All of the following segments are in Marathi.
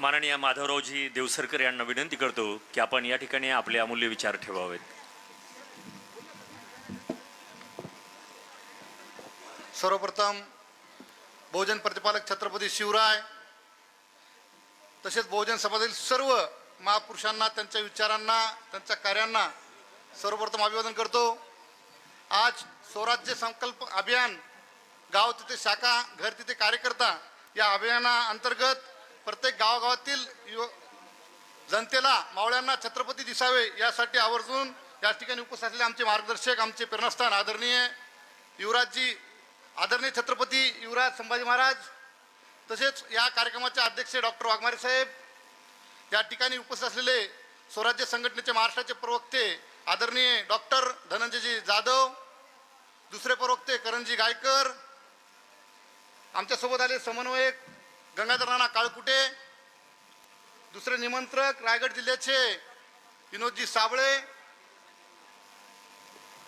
माननीय माधवरावजी देवसरकर यांना विनंती करतो की आपण या ठिकाणी आपले अमूल्य विचार ठेवावेत. सर्वप्रथम बहुजन प्रतिपालक छत्रपती शिवराय तसेच बहुजन समाजातील सर्व महापुरुषांना त्यांच्या विचारांना त्यांच्या कार्यांना सर्वप्रथम अभिवादन करतो. आज स्वराज्य संकल्प अभियान गाव तिथे शाखा घर तिथे कार्यकर्ता या अभियाना अंतर्गत प्रत्येक गावागावातील युव जनतेला मावळ्यांना छत्रपती दिसावे यासाठी आवर्जून या ठिकाणी उपस्थित असलेले आमचे मार्गदर्शक आमचे प्रेरणास्थान आदरणीय युवराजजी आदरणीय छत्रपती युवराज संभाजी महाराज तसेच या कार्यक्रमाचे अध्यक्ष डॉक्टर वाघमारे साहेब या ठिकाणी उपस्थित असलेले स्वराज्य संघटनेचे महाराष्ट्राचे प्रवक्ते आदरणीय डॉक्टर धनंजयजी जाधव दुसरे प्रवक्ते करणजी गायकर आमच्यासोबत आले समन्वयक गंगाधर राणा काळकुटे दुसरे निमंत्रक रायगड जिल्ह्याचे विनोदजी साबळे.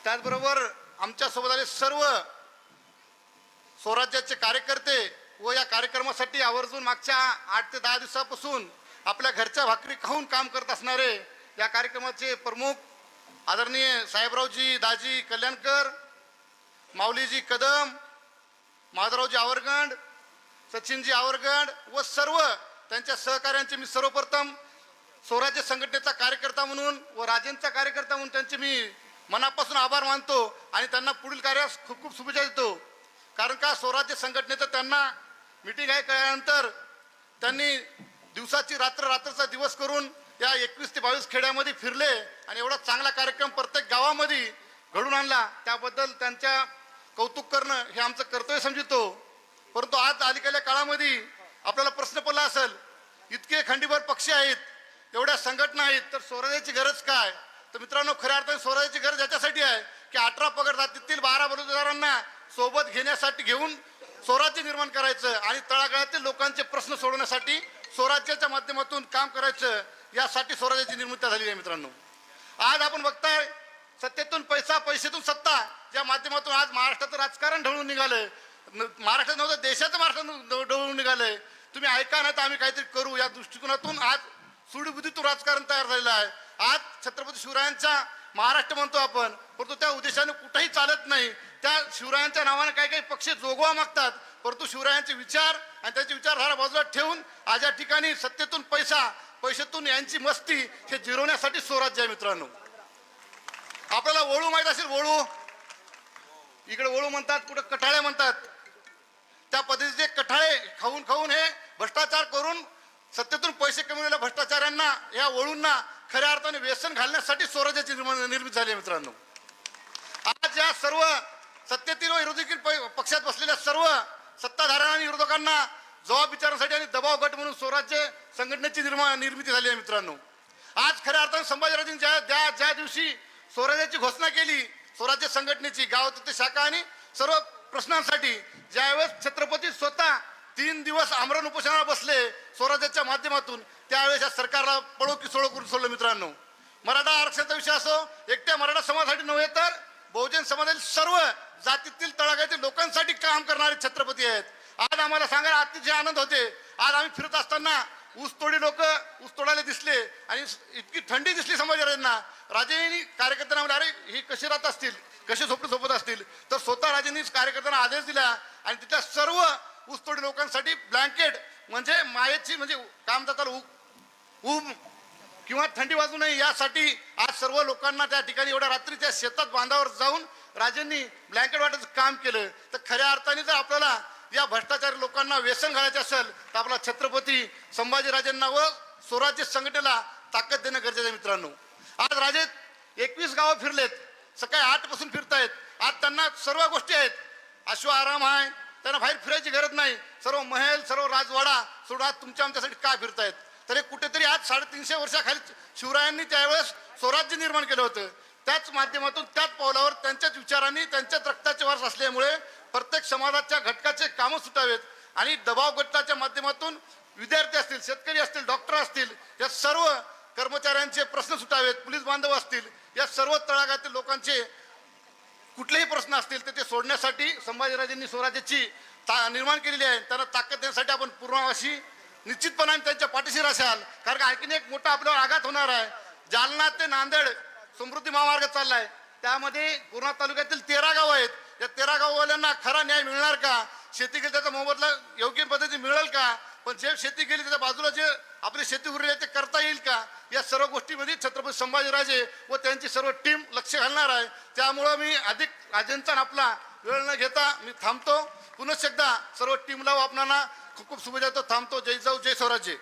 त्याचबरोबर आमच्यासोबत आले सर्व स्वराज्याचे कार्यकर्ते व या कार्यक्रमासाठी आवर्जून मागच्या आठ ते दहा दिवसापासून आपल्या घरच्या भाकरी खाऊन काम करत असणारे या कार्यक्रमाचे प्रमुख आदरणीय साहेबरावजी दाजी कल्याणकर माऊलीजी कदम माधवरावजी आवरगंड सचिनजी आवरगड व सर्व त्यांच्या सहकार्यांचे मी सर्वप्रथम स्वराज्य संघटनेचा कार्यकर्ता म्हणून व राजेंचा कार्यकर्ता म्हणून त्यांचे मी मनापासून आभार मानतो आणि त्यांना पुढील कार्यास खूप खूप शुभेच्छा देतो. कारण का स्वराज्य संघटनेचं त्यांना मिटिंग आहे कळल्यानंतर त्यांनी दिवसाची रात्र रात्रचा दिवस करून या एकवीस ते बावीस खेड्यामध्ये फिरले आणि एवढा चांगला कार्यक्रम प्रत्येक गावामध्ये घडून आणला. त्याबद्दल त्यांच्या कौतुक करणं हे आमचं कर्तव्य समजतो. परंतु आज अलीकडल्या काळामध्ये आपल्याला प्रश्न पडला असेल इतके खंडीभर पक्ष आहेत एवढ्या संघटना आहेत तर स्वराज्याची गरज काय? तर मित्रांनो खऱ्या अर्थाने स्वराज्याची गरज याच्यासाठी आहे की अठरा पगड जातीतील बारा बलुतेदारांना सोबत घेण्यासाठी घेऊन स्वराज्य निर्माण करायचं आणि तळागाळातील लोकांचे प्रश्न सोडवण्यासाठी स्वराज्याच्या माध्यमातून काम करायचं यासाठी स्वराज्याची निर्मिती झालेली आहे मित्रांनो. आज आपण बघताय सत्तेतून पैसा पैशातून सत्ता या माध्यमातून आज महाराष्ट्राचं राजकारण ढळून निघालं. महाराष्ट्र महाराष्ट्रात नव्हतं देशाचं महाराष्ट्र ढ- निघालंय. तुम्ही ऐका ना तर आम्ही काहीतरी करू. या दृष्टिकोनातून आज सुडबुद्धीतून राजकारण तयार झालेलं आहे. आज छत्रपती शिवरायांचा महाराष्ट्र म्हणतो आपण परंतु त्या उद्देशाने कुठेही चालत नाही. त्या शिवरायांच्या नावाने काही काही पक्ष जोगवा मागतात. परंतु शिवरायांचे विचार आणि त्याची विचारधारा बाजूला ठेवून आज या ठिकाणी सत्तेतून पैसा पैशातून यांची मस्ती हे जिरवण्यासाठी स्वराज्य आहे मित्रांनो. आपल्याला वळू माहीत असेल वळू. इकडे वळू म्हणतात कुठं कठाळे म्हणतात. त्या पद्धतीचे कठाळे खाऊन खाऊन हे भ्रष्टाचार करून सत्तेतून पैसे कमवलेल्या भ्रष्टाचाऱ्यांना या वळूंना खऱ्या अर्थाने व्यसन घालण्यासाठी स्वराज्याची निर्माण झाली आहे मित्रांनो. आज या सर्व सत्तेतील व विरोधी पक्षात बसलेल्या सर्व सत्ताधाऱ्यांना आणि विरोधकांना जबाब विचारण्यासाठी आणि दबाव गट म्हणून स्वराज्य संघटनेची निर्माण निर्मिती झाली आहे मित्रांनो. आज खऱ्या अर्थाने संभाजीराजे ज्या ज्या ज्या दिवशी स्वराज्याची घोषणा केली स्वराज्य संघटनेची गाव तिथे शाखा आणि सर्व प्रश्नांसाठी ज्यावेळेस छत्रपती स्वतः तीन दिवस आमरण उपोषणाला बसले स्वराज्याच्या माध्यमातून त्यावेळेस या सरकारला पळो की सोळो करून सोडलं मित्रांनो. मराठा आरक्षणाचा विषय असो एकट्या मराठा समाजासाठी नव्हे तर बहुजन समाजातील सर्व जातीतील तळागातील लोकांसाठी काम करणारे छत्रपती आहेत. आज आम्हाला सांगायला अतिशय आनंद होते. आज आम्ही फिरत असताना ऊसतोडी लोक ऊस तोडायला दिसले आणि इतकी थंडी दिसली संभाजीराजांना राजेंनी कार्यकर्त्यांना म्हणले अरे ही कशी राहत असतील? कसे झोपडे झोपत असतील? तर स्वतः राजेंनीच कार्यकर्त्यांना आदेश दिला आणि तिथल्या सर्व ऊसतोडी लोकांसाठी ब्लँकेट म्हणजे मायेची म्हणजे काम जाताना ऊ ऊब किंवा थंडी वाजू नये यासाठी आज सर्व लोकांना त्या ठिकाणी एवढ्या रात्री त्या शेतात बांधावर जाऊन राजेंनी ब्लँकेट वाटायचं काम केलं. तर खऱ्या अर्थाने जर आपल्याला या भ्रष्टाचारी लोकांना व्यसन घालायचे असेल तर आपला छत्रपती संभाजीराजेंना व स्वराज्य संघटनेला ताकद देणं गरजेचं आहे मित्रांनो. आज राजे एकवीस गावं फिरलेत. सकाळी आठपासून फिरतायत. आज त्यांना सर्व गोष्टी आहेत. अश्व आराम आहे. त्यांना बाहेर फिरायची गरज नाही. सर्व महल सर्व राजवाडा सोडून आज तुमच्या आमच्यासाठी काय फिरतायत? तर हे कुठेतरी आज साडेतीनशे वर्षाखाली शिवरायांनी त्यावेळेस स्वराज्य निर्माण केलं होतं. त्याच माध्यमातून त्याच पावलावर त्यांच्याच विचारांनी त्यांच्याच रक्ताचे वारस असल्यामुळे प्रत्येक समाजाच्या घटकाचे कामं सुटावेत. आणि दबाव गटाच्या माध्यमातून विद्यार्थी असतील शेतकरी असतील डॉक्टर असतील या सर्व कर्मचाऱ्यांचे प्रश्न सुटावेत. पोलीस बांधव असतील. या सर्व तळागातील लोकांचे कुठलेही प्रश्न असतील तर ते सोडण्यासाठी संभाजीराजेंनी स्वराज्याची ता निर्माण केलेली आहे. त्यांना ताकद देण्यासाठी आपण पूर्वाशी निश्चितपणाने त्यांच्या पाठीशी असाल कारण का आणखीन एक मोठा आपल्यावर आघात होणार आहे. जालना ते नांदेड समृद्धी महामार्ग चाललाय. त्यामध्ये पूर्णा तालुक्यातील तेरा गाव आहेत. या तेरा गाववाल्यांना खरा न्याय मिळणार का? शेती त्याचा मोबदला योग्य पद्धती मिळेल का? पण जे शेती केली त्याच्या बाजूला जे आपली शेती उरली आहे ते करता येईल का? या सर्व गोष्टीमध्ये छत्रपती संभाजीराजे व त्यांची सर्व टीम लक्ष घालणार आहे. त्यामुळं मी अधिक राजेंचा आपला वेळ न घेता मी थांबतो. पुनश्च एकदा सर्व टीमला व आपणाला खूप खूप शुभेच्छा थांबतो. जय जाऊ जय स्वराज्य.